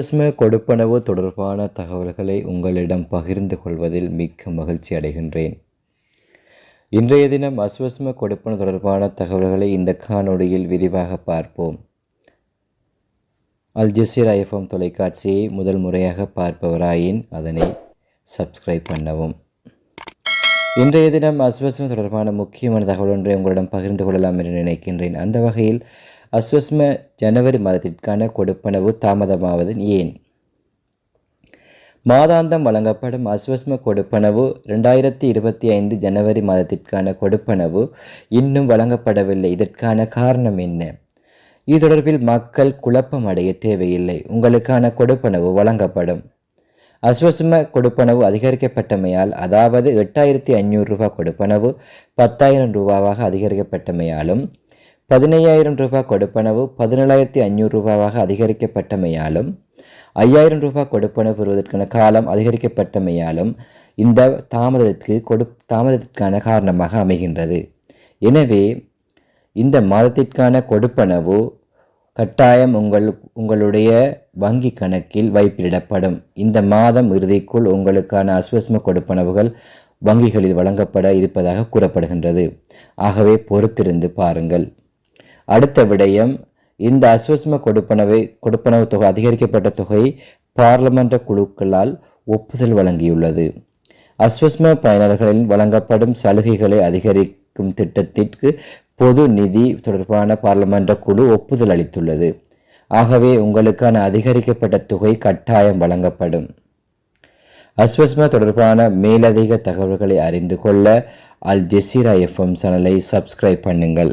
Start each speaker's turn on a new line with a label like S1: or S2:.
S1: கிறிஸ்ம கொடுப்பனவு தொடர்பான தகவல்களை உங்களிடம் பகிர்ந்து கொள்வதில் மிக்க மகிழ்ச்சி அடைகின்றேன். இன்றைய தினம் அஸ்வஸ்ம கொடுப்பனவு தொடர்பான தகவல்களை இந்த காணொளியில் விரிவாக பார்ப்போம். அல் ஜசீரா எஃப்எம் தொலைக்காட்சியை முதல் முறையாக பார்ப்பவராயின் அதனை சப்ஸ்கிரைப் பண்ணவும். இன்றைய தினம் அஸ்வஸ்ம தொடர்பான முக்கியமான தகவல் ஒன்றை உங்களிடம் பகிர்ந்து கொள்ளலாம் என்று நினைக்கின்றேன். அந்த வகையில் அஸ்வஸ்ம ஜனவரி மாதத்திற்கான கொடுப்பனவு தாமதமாவது ஏன்? மாதாந்தம் வழங்கப்படும் அஸ்வஸ்ம கொடுப்பனவு ரெண்டாயிரத்தி இருபத்தி ஐந்து ஜனவரி மாதத்திற்கான கொடுப்பனவு இன்னும் வழங்கப்படவில்லை. இதற்கான காரணம் என்ன? இது தொடர்பில் மக்கள் குழப்பம் அடைய தேவையில்லை. உங்களுக்கான கொடுப்பனவு வழங்கப்படும். அஸ்வசம கொடுப்பனவு அதிகரிக்கப்பட்டமையால் அதாவது எட்டாயிரத்தி ஐநூறு ரூபாய் கொடுப்பனவு பத்தாயிரம் ரூபாவாக அதிகரிக்கப்பட்டமையாலும் பதினையாயிரம் ரூபாய் கொடுப்பனவு பதினேழாயிரத்தி ஐநூறு ரூபாவாக அதிகரிக்கப்பட்டமையாலும் ஐயாயிரம் ரூபாய் கொடுப்பனவு பெறுவதற்கான காலம் அதிகரிக்கப்பட்டமையாலும் இந்த தாமதத்திற்கு கொடு தாமதத்திற்கான காரணமாக அமைகின்றது. எனவே இந்த மாதத்திற்கான கொடுப்பனவு கட்டாயம் உங்கள் உங்களுடைய வங்கி கணக்கில் வைப்பிடப்படும் இந்த மாதம் இறுதிக்குள் உங்களுக்கான அஸ்வஸ்ம கொடுப்பனவுகள் வங்கிகளில் வழங்கப்பட இருப்பதாக கூறப்படுகின்றது. ஆகவே பொறுத்திருந்து பாருங்கள். அடுத்த விடயம் இந்த அஸ்வஸ்ம கொடுப்பனவை கொடுப்பனவு தொகை அதிகரிக்கப்பட்ட தொகை பார்லமென்ற குழுக்களால் ஒப்புதல் வழங்கியுள்ளது. அஸ்வஸ்ம பயனர்களில் வழங்கப்படும் சலுகைகளை அதிகரிக்கும் திட்டத்திற்கு பொது நிதி தொடர்பான பார்லமென்ற குழு ஒப்புதல் அளித்துள்ளது. ஆகவே உங்களுக்கான அதிகரிக்கப்பட்ட தொகை கட்டாயம் வழங்கப்படும். அஸ்வஸ்ம தொடர்பான மேலதிக தகவல்களை அறிந்து கொள்ள அல் ஜெசீரா எஃப்எம் சேனலை சப்ஸ்கிரைப் பண்ணுங்கள்.